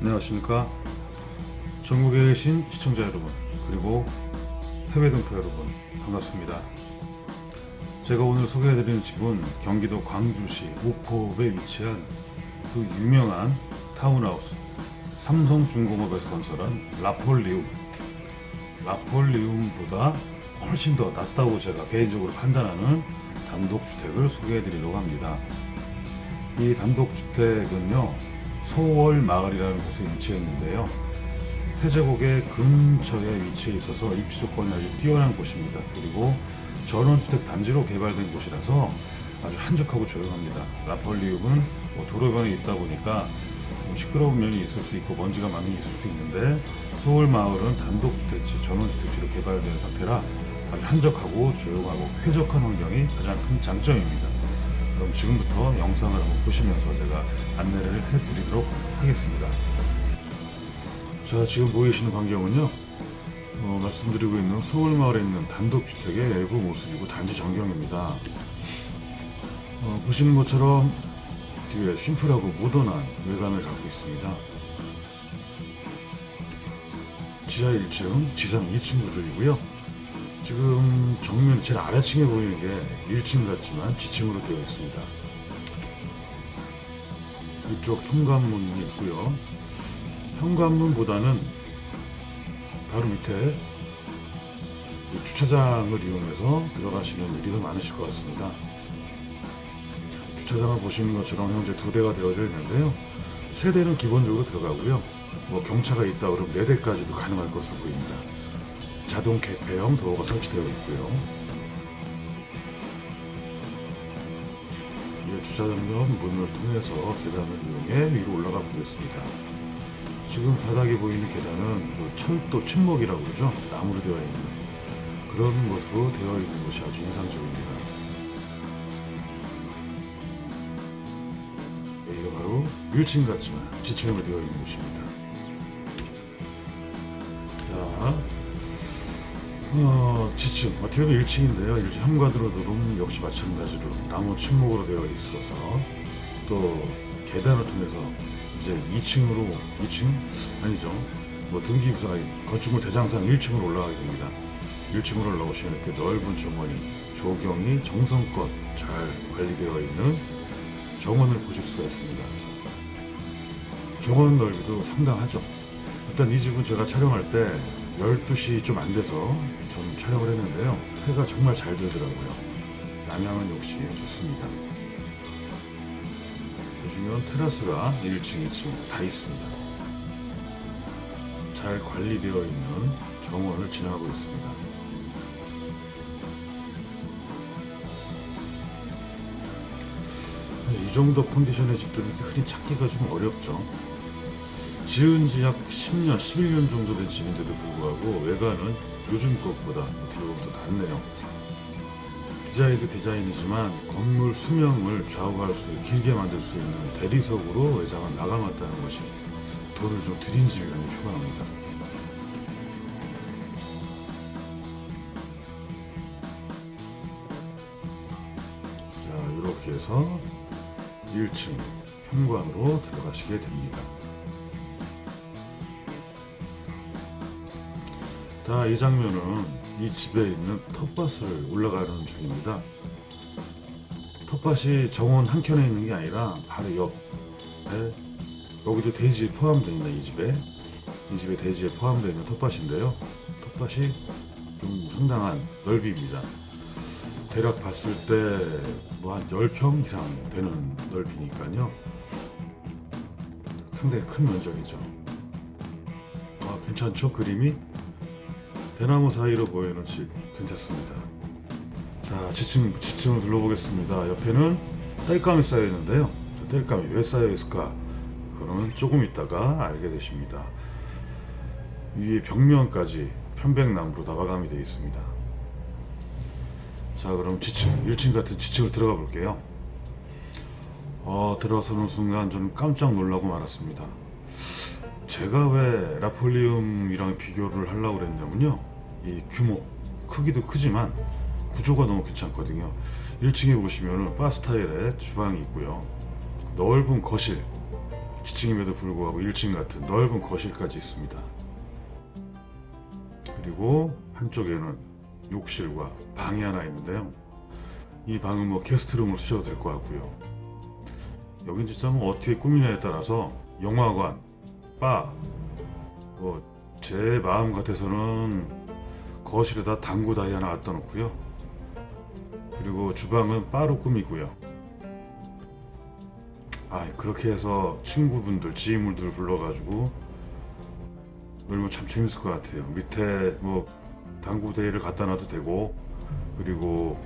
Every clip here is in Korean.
안녕하십니까. 전국에 계신 시청자 여러분, 그리고 해외 동포 여러분, 반갑습니다. 제가 오늘 소개해드리는 집은 경기도 광주시 옥포읍에 위치한 그 유명한 타운하우스 삼성중공업에서 건설한 라폴리움. 라폴리움보다 훨씬 더 낫다고 제가 개인적으로 판단하는 단독주택을 소개해드리려고 합니다. 이 단독주택은요, 소월 마을이라는 곳에 위치해 있는데요. 태제곡의 근처에 위치해 있어서 입지 조건이 아주 뛰어난 곳입니다. 그리고 전원주택 단지로 개발된 곳이라서 아주 한적하고 조용합니다. 라폴리움은 뭐 도로변에 있다 보니까 좀 시끄러운 면이 있을 수 있고 먼지가 많이 있을 수 있는데 서울 마을은 단독주택지, 전원주택지로 개발된 상태라 아주 한적하고 조용하고 쾌적한 환경이 가장 큰 장점입니다. 그럼 지금부터 영상을 한번 보시면서 제가 안내를 해드리도록 하겠습니다. 자, 지금 보이시는 광경은요, 어, 말씀드리고 있는 서울마을에 있는 단독주택의 외부 모습이고 단지 전경입니다. 어, 보시는 것처럼 되게 심플하고 모던한 외관을 갖고 있습니다. 지하 1층, 지상 2층 구조이고요. 지금 정면 제일 아래층에 보이는 게 1층 같지만 지층으로 되어 있습니다. 이쪽 현관문이 있고요. 현관문보다는 바로 밑에 이 주차장을 이용해서 들어가시는 일이 더 많으실 것 같습니다. 주차장을 보시는 것처럼 현재 두 대가 되어져 있는데요. 세 대는 기본적으로 들어가고요. 뭐 경차가 있다 그러면 네 대까지도 가능할 것으로 보입니다. 자동 개폐형 도어가 설치되어 있고요. 이제 주차장용 문을 통해서 계단을 이용해 위로 올라가 보겠습니다. 지금 바닥에 보이는 계단은 그 철도 침목이라고 그러죠. 나무로 되어 있는 그런 것으로 되어 있는 것이 아주 인상적입니다. 여기가 바로 1층 같지만 지층으로 되어 있는 곳입니다. 자, 어, 지층, 어떻게 보면 1층인데요. 1층 현관으로 들어오면 역시 마찬가지로 나무 침목으로 되어 있어서 또 계단을 통해서 이제 2층으로 2층 아니죠. 뭐 등기부사 건축물 대장상 1층으로 올라가게 됩니다. 1층으로 올라오시면 이렇게 넓은 정원이 조경이 정성껏 잘 관리되어 있는 정원을 보실 수가 있습니다. 정원 넓이도 상당하죠. 일단 이 집은 제가 촬영할 때 12시 좀 안 돼서 좀 촬영을 했는데요. 해가 정말 잘 되더라고요. 남양은 역시 좋습니다. 보시면 테라스가 1층, 2층 다 있습니다. 잘 관리되어 있는 정원을 지나가고 있습니다. 이 정도 컨디션의 집들은 흔히 찾기가 좀 어렵죠. 지은 지 약 10년, 11년 정도 된 집인데도 불구하고 외관은 요즘 것보다 어떻게 보면 더 낫네요. 디자인도 디자인이지만 건물 수명을 좌우할 수, 길게 만들 수 있는 대리석으로 외장을 나감았다는 것이 돈을 좀 들인 집이라는 표현합니다. 자, 이렇게 해서 1층 현관으로 들어가시게 됩니다. 자, 이 장면은 이 집에 있는 텃밭을 올라가는 중입니다. 텃밭이 정원 한켠에 있는 게 아니라 바로 옆에 여기도 대지에 포함되어 있는 이 집에 이 집에 대지에 포함되어 있는 텃밭인데요. 텃밭이 좀 상당한 넓이입니다. 대략 봤을 때 뭐 한 10평 이상 되는 넓이니까요. 상당히 큰 면적이죠. 아, 괜찮죠? 그림이? 대나무 사이로 보이는 집 괜찮습니다. 자, 지층, 지층을 둘러보겠습니다. 옆에는 땔감이 쌓여 있는데요. 저 땔감이 왜 쌓여 있을까? 그거는 조금 있다가 알게 되십니다. 위에 벽면까지 편백나무로 다 마감이 되어 있습니다. 자, 그럼 지층, 1층 같은 지층을 들어가 볼게요. 어, 들어서는 순간 저는 깜짝 놀라고 말았습니다. 제가 왜 라폴리움이랑 비교를 하려고 그랬냐면요. 이 규모, 크기도 크지만 구조가 너무 괜찮거든요. 1층에 보시면 바 스타일의 주방이 있고요. 넓은 거실, 지층임에도 불구하고 1층 같은 넓은 거실까지 있습니다. 그리고 한쪽에는 욕실과 방이 하나 있는데요. 이 방은 뭐 게스트룸으로 쓰셔도 될 것 같고요. 여긴 진짜 뭐 어떻게 꾸미냐에 따라서 영화관, 바, 뭐제 마음 같아서는 거실에다 당구 다이 하나 갖다 놓고요. 그리고 주방은 바로 꾸미고요. 아 그렇게 해서 친구분들, 지인분들 불러가지고 놀면 참 재밌을 것 같아요. 밑에 뭐 당구 대회를 갖다 놔도 되고 그리고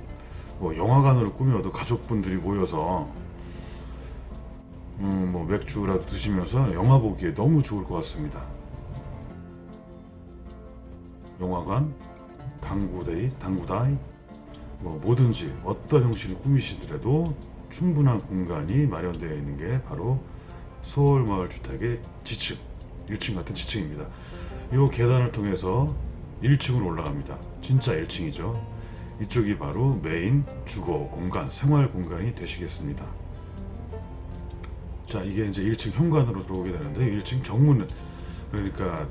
뭐 영화관으로 꾸며도 가족분들이 모여서 음, 뭐 맥주라도 드시면서 영화 보기에 너무 좋을 것 같습니다. 영화관, 당구데이, 당구다이, 뭐 뭐든지 어떤 형식을 꾸미시더라도 충분한 공간이 마련되어 있는 게 바로 서울마을 주택의 지층, 1층 같은 지층입니다. 이 계단을 통해서 1층으로 올라갑니다. 진짜 1층이죠. 이쪽이 바로 메인 주거 공간, 생활 공간이 되시겠습니다. 자, 이게 이제 1층 현관으로 들어오게 되는데 1층 정문은 그러니까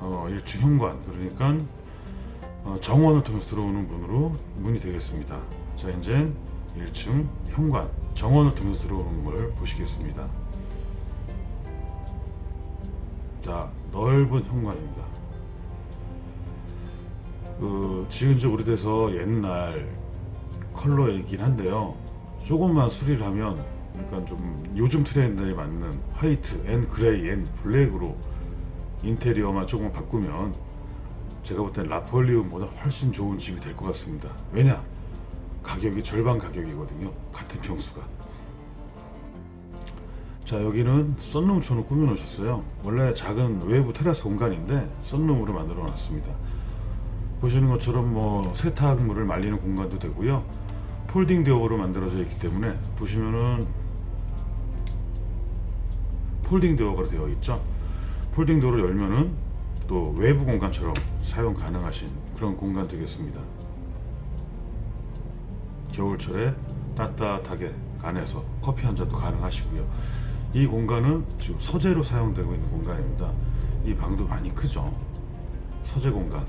어, 1층 현관 그러니까 어, 정원을 통해서 들어오는 문으로 문이 되겠습니다. 자, 이제 1층 현관 정원을 통해서 들어오는 걸 보시겠습니다. 자, 넓은 현관입니다. 그 지은 지 오래돼서 옛날 컬러이긴 한데요. 조금만 수리를 하면 그러니까 좀 요즘 트렌드에 맞는 화이트 앤 그레이 앤 블랙으로 인테리어만 조금 바꾸면 제가 볼 땐 라폴리움보다 훨씬 좋은 집이 될 것 같습니다. 왜냐? 가격이 절반 가격이거든요. 같은 평수가. 자 여기는 썬룸촌을 꾸며 놓으셨어요. 원래 작은 외부 테라스 공간인데 썬룸으로 만들어 놨습니다. 보시는 것처럼 뭐 세탁물을 말리는 공간도 되고요. 폴딩 도어로 만들어져 있기 때문에 보시면은 폴딩 도어가 되어 있죠. 폴딩 도어를 열면은 또 외부 공간처럼 사용 가능하신 그런 공간 되겠습니다. 겨울철에 따뜻하게 간에서 커피 한 잔도 가능하시고요. 이 공간은 지금 서재로 사용되고 있는 공간입니다. 이 방도 많이 크죠. 서재 공간.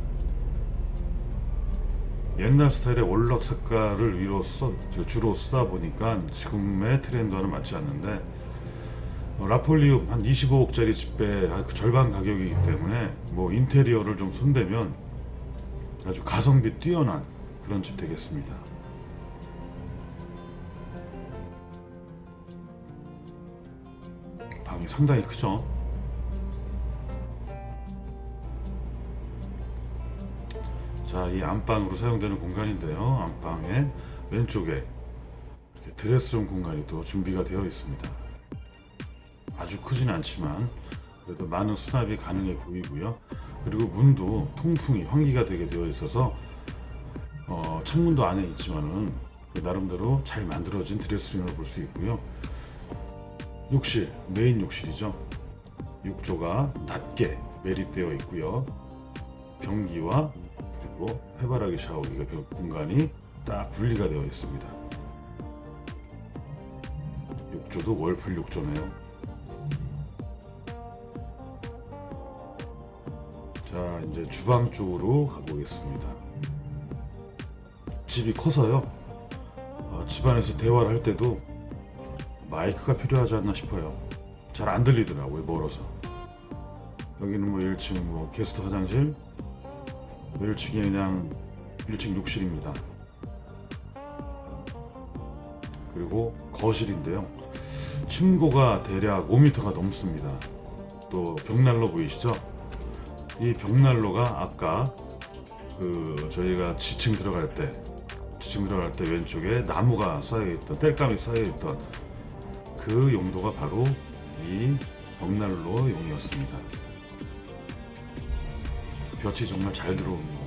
옛날 스타일의 월락 색깔을 위로 써, 주로 쓰다 보니까 지금의 트렌드와는 맞지 않는데 어, 라폴리움 한 25억짜리 집에 그 절반 가격이기 때문에 뭐 인테리어를 좀 손대면 아주 가성비 뛰어난 그런 집 되겠습니다. 방이 상당히 크죠. 자, 이 안방으로 사용되는 공간인데요. 안방의 왼쪽에 이렇게 드레스룸 공간이 또 준비가 되어 있습니다. 아주 크진 않지만 그래도 많은 수납이 가능해 보이고요. 그리고 문도 통풍이 환기가 되게 되어 있어서 어, 창문도 안에 있지만은 그 나름대로 잘 만들어진 드레스룸을 볼 수 있고요. 욕실 메인 욕실이죠. 욕조가 낮게 매립되어 있고요. 변기와 그리고 해바라기 샤워기가 벽- 공간이 딱 분리가 되어 있습니다. 욕조도 월풀 욕조네요. 자, 이제 주방 쪽으로 가보겠습니다. 집이 커서요. 어, 집안에서 대화를 할 때도 마이크가 필요하지 않나 싶어요. 잘 안 들리더라고요, 멀어서. 여기는 뭐 1층 뭐 게스트 화장실, 1층이 그냥 1층 욕실입니다. 그리고 거실인데요. 층고가 대략 5m가 넘습니다. 또 벽난로 보이시죠? 이 벽난로가 아까 그 저희가 지층 들어갈 때 지층 들어갈 때 왼쪽에 나무가 쌓여있던 땔감이 쌓여있던 그 용도가 바로 이 벽난로용이었습니다. 볕이 정말 잘 들어옵니다.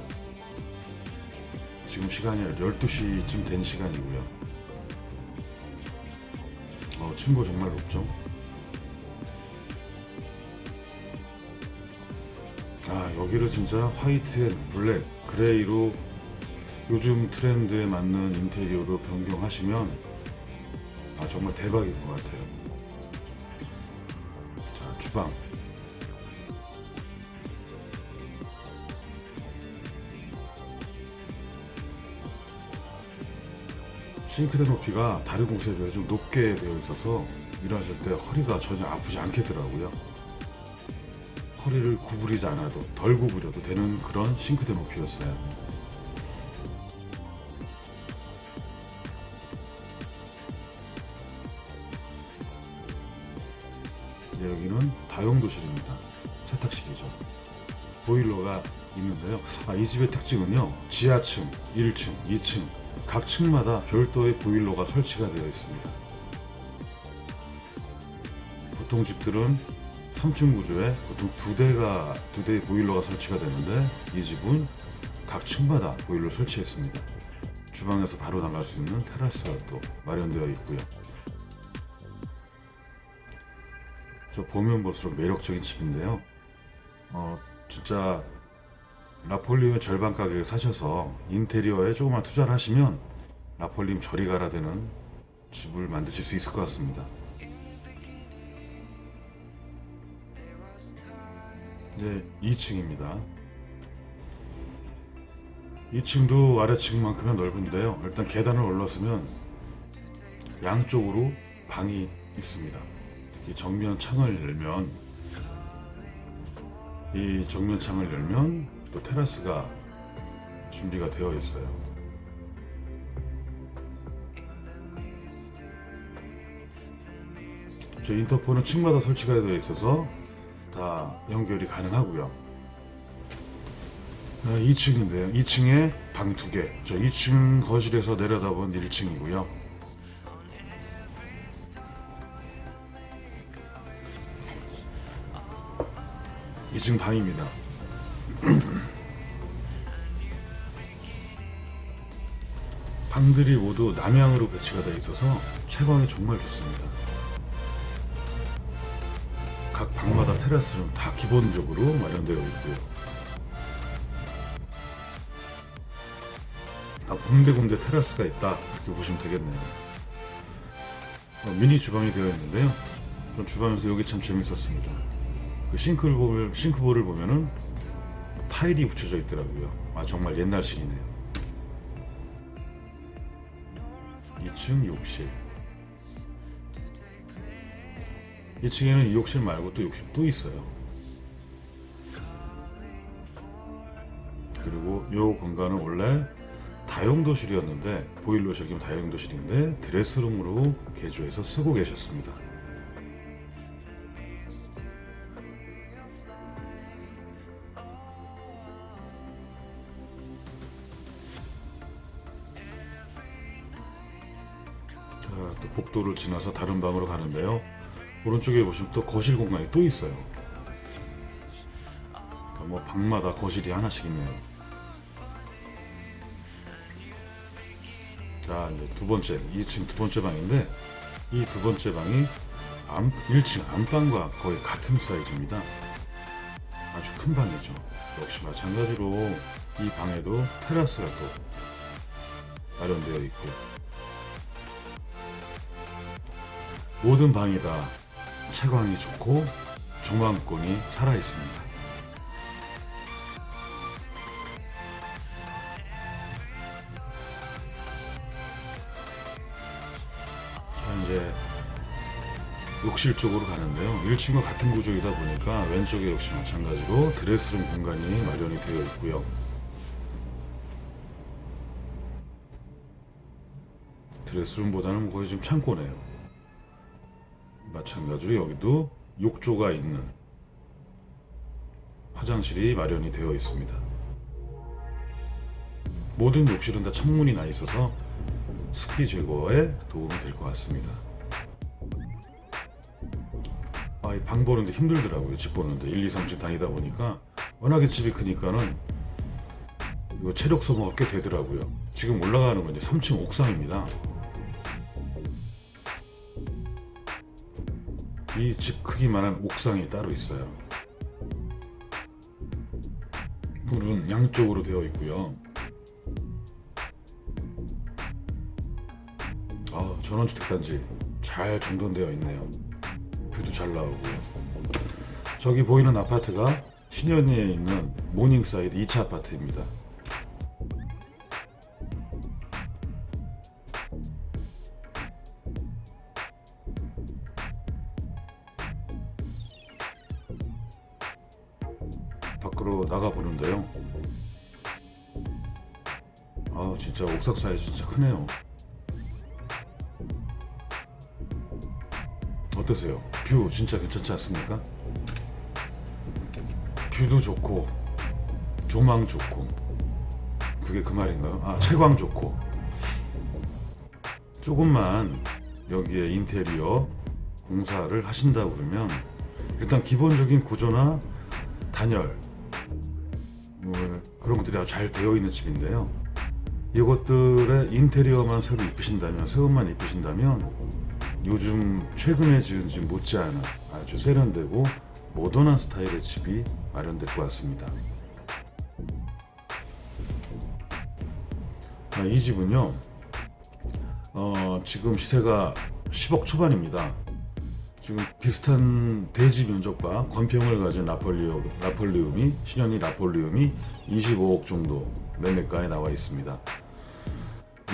지금 시간이 12시쯤 된 시간이고요. 어, 층고 정말 높죠? 아, 여기를 진짜 화이트 앤 블랙, 그레이로 요즘 트렌드에 맞는 인테리어로 변경하시면 아 정말 대박인 것 같아요. 자 주방. 싱크대 높이가 다른 곳에 비해 좀 높게 되어 있어서 일하실 때 허리가 전혀 아프지 않겠더라고요. 허리를 구부리지 않아도 덜 구부려도 되는 그런 싱크대 높이였어요. 이제 여기는 다용도실입니다. 세탁실이죠. 보일러가 있는데요. 아, 이 집의 특징은요. 지하층, 1층, 2층 각 층마다 별도의 보일러가 설치가 되어 있습니다. 보통 집들은 3층 구조에 보통 두 대가 두 대의 보일러가 설치가 되는데 이 집은 각 층마다 보일러 설치했습니다. 주방에서 바로 나갈 수 있는 테라스가 또 마련되어 있고요. 저 보면 볼수록 매력적인 집인데요. 어, 진짜 라폴림의 절반 가격에 사셔서 인테리어에 조금만 투자를 하시면 라폴림 저리 가라 되는 집을 만드실 수 있을 것 같습니다. 이제 2층입니다. 2층도 아래층만큼은 넓은데요. 일단 계단을 올라서면 양쪽으로 방이 있습니다. 특히 정면 창을 열면 이 정면 창을 열면 또 테라스가 준비가 되어 있어요. 저 인터폰은 층마다 설치가 되어 있어서 다 연결이 가능하고요. 2층인데요. 2층에 방두 개. 저 2층 거실에서 내려다본 1층이고요. 이층 방입니다. 방들이 모두 남향으로 배치가 되어 있어서 채광이 정말 좋습니다. 각 방마다 테라스는 다 기본적으로 마련되어 있고요. 아, 군데군데 테라스가 있다 이렇게 보시면 되겠네요. 어, 미니 주방이 되어 있는데요. 전 주방에서 여기 참 재밌었습니다. 그 싱크를 보면 싱크볼을 보면은 타일이 붙여져 있더라고요. 아 정말 옛날식이네요. 2층 욕실. 2층에는 이 욕실 말고 또 욕실 또 있어요. 그리고 이 공간은 원래 다용도실이었는데 보일러실 겸 다용도실인데 드레스룸으로 개조해서 쓰고 계셨습니다. 또 복도를 지나서 다른 방으로 가는데요. 오른쪽에 보시면 또 거실 공간이 또 있어요. 그러니까 뭐 방마다 거실이 하나씩 있네요. 자, 이제 두 번째, 2층 두 번째 방인데 이 두 번째 방이 안, 1층 안방과 거의 같은 사이즈입니다. 아주 큰 방이죠. 역시 마찬가지로 이 방에도 테라스가 또 마련되어 있고 모든 방이 다 채광이 좋고 조망권이 살아 있습니다. 자, 이제 욕실 쪽으로 가는데요. 1층과 같은 구조이다 보니까 왼쪽에 역시 마찬가지로 드레스룸 공간이 마련이 되어 있고요. 드레스룸보다는 거의 좀 창고네요. 마찬가지로 여기도 욕조가 있는 화장실이 마련이 되어 있습니다. 모든 욕실은 다 창문이 나 있어서 습기 제거에 도움이 될 것 같습니다. 아, 이방 보는데 힘들더라고요. 집 보는데 1, 2, 3층 다니다 보니까 워낙에 집이 크니까는 체력 소모가 꽤 되더라고요. 지금 올라가는 건 이제 3층 옥상입니다. 이 집 크기만한 옥상이 따로 있어요. 물은 양쪽으로 되어 있고요. 아, 전원주택 단지 잘 정돈되어 있네요. 뷰도 잘 나오고요. 저기 보이는 아파트가 신현리에 있는 모닝사이드 2차 아파트입니다. 밖으로 나가 보는데요. 아 진짜 옥석 사이즈 진짜 크네요. 어떠세요? 뷰 진짜 괜찮지 않습니까? 뷰도 좋고 조망 좋고 그게 그 말인가요? 아 채광 좋고 조금만 여기에 인테리어 공사를 하신다 그러면 일단 기본적인 구조나 단열 뭐 그런 것들이 아주 잘 되어 있는 집인데요. 이것들의 인테리어만 새로 입히신다면 새우만 입히신다면 요즘 최근에 지은 집 못지않아 아주 세련되고 모던한 스타일의 집이 마련될 것 같습니다. 아, 이 집은요, 어, 지금 시세가 10억 초반입니다. 지금 비슷한 대지 면적과 권평을 가진 라폴리움, 라폴리움이 신현이 라폴리움이 25억 정도 매매가에 나와 있습니다.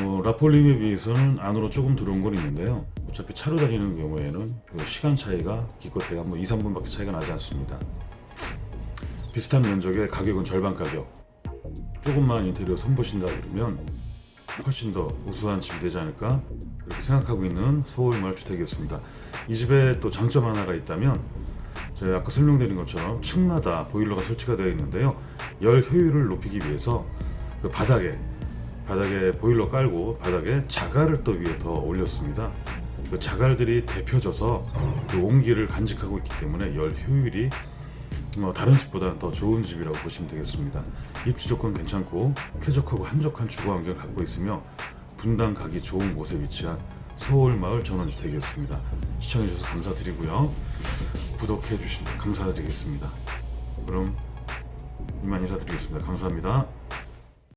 뭐 라폴리움에 비해서는 안으로 조금 들어온 건 있는데요. 어차피 차로 다니는 경우에는 그 시간 차이가 기껏해야 뭐 2, 3분밖에 차이가 나지 않습니다. 비슷한 면적의 가격은 절반 가격. 조금만 인테리어 손보신다 그러면 훨씬 더 우수한 집이 되지 않을까 그렇게 생각하고 있는 서울마을 주택이었습니다. 이 집에 또 장점 하나가 있다면 제가 아까 설명드린 것처럼 층마다 보일러가 설치가 되어 있는데요. 열 효율을 높이기 위해서 그 바닥에 바닥에 보일러 깔고 바닥에 자갈을 또 위에 더 올렸습니다. 그 자갈들이 데펴져서 그 온기를 간직하고 있기 때문에 열 효율이 어, 다른 집보다는 더 좋은 집이라고 보시면 되겠습니다. 입지 조건 괜찮고 쾌적하고 한적한 주거 환경을 갖고 있으며 분당 가기 좋은 곳에 위치한 서울마을 전원주택이었습니다. 시청해주셔서 감사드리고요. 구독해주신 감사드리겠습니다. 그럼 이만 인사드리겠습니다. 감사합니다.